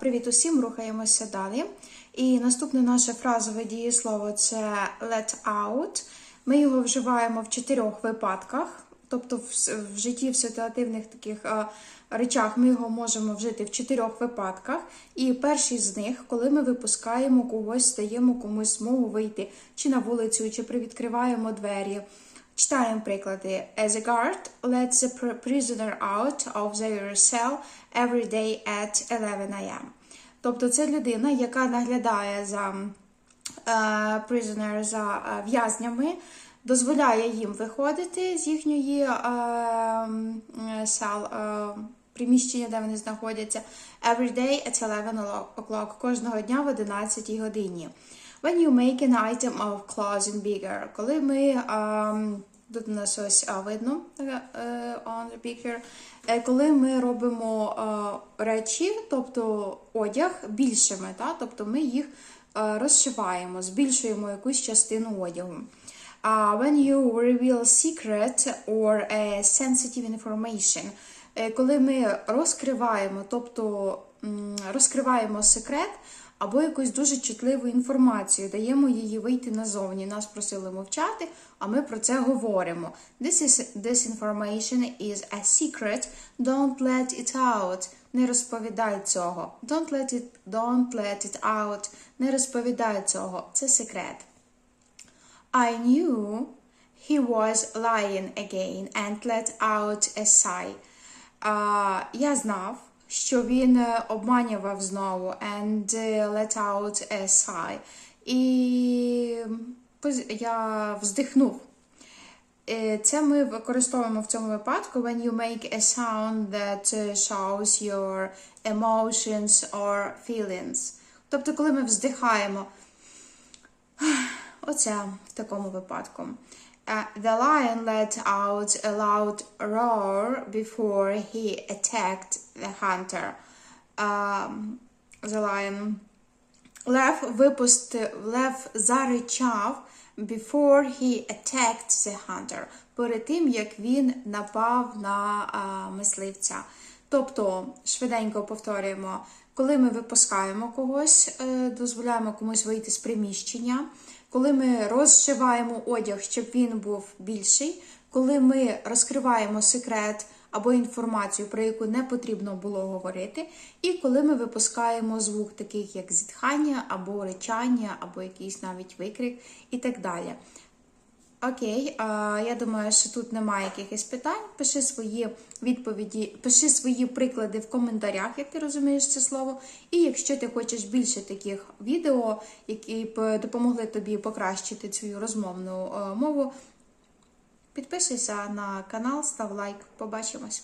Привіт усім, рухаємося далі. І наступне наше фразове дієслово це let out. Ми його вживаємо в чотирьох випадках, тобто в, житті в ситуативних таких е, речах ми його можемо вжити в чотирьох випадках. І перший з них, коли ми випускаємо когось, даємо комусь змогу вийти чи на вулицю, чи привідкриваємо двері. Читаємо приклади. As a guard lets the prisoner out of their cell every day at 11 a.m. Тобто це людина, яка наглядає за е, prisoner, за е, в'язнями, дозволяє їм виходити з їхньої е, приміщення, де вони знаходяться, every day at 11 o'clock, кожного дня в 11 годині. When you make an item of clothing bigger, коли ми тут у нас ось видно е, е, on the picture, е, коли ми робимо речі, тобто одяг більшими, та? тобто ми їх розшиваємо, збільшуємо якусь частину одягу. When you reveal secret or uh, sensitive information, коли ми розкриваємо, тобто розкриваємо секрет або якусь дуже чутливу інформацію, даємо її вийти назовні. Нас просили мовчати, а ми про це говоримо. This is this information is a secret. Don't let it out. Не розповідай цього. Don't let it, don't let it out. Не розповідай цього. Це секрет. I knew he was lying again and let out a sigh. А, я знав, що він е, обманював знову and е, let out a sigh. І я вздихнув. Е, Це ми використовуємо в цьому випадку when you make a sound that shows your emotions or feelings. Тобто, коли ми вздихаємо, Оце в такому випадку. Uh, the lion let out a loud roar before he attacked the hunter. Um, the lion. Лев випустив, лев заричав before he attacked the hunter. Перед тим, як він напав на а, мисливця. Тобто, швиденько повторюємо, коли ми випускаємо когось, е, дозволяємо комусь вийти з приміщення, коли ми розшиваємо одяг, щоб він був більший, коли ми розкриваємо секрет або інформацію, про яку не потрібно було говорити, і коли ми випускаємо звук, таких як зітхання, або речання, або якийсь навіть викрик і так далі. Окей, а, я думаю, що тут немає якихось питань. Пиши свої відповіді, пиши свої приклади в коментарях, як ти розумієш це слово. І якщо ти хочеш більше таких відео, які б допомогли тобі покращити цю розмовну е, мову, підписуйся на канал, став лайк. Побачимось!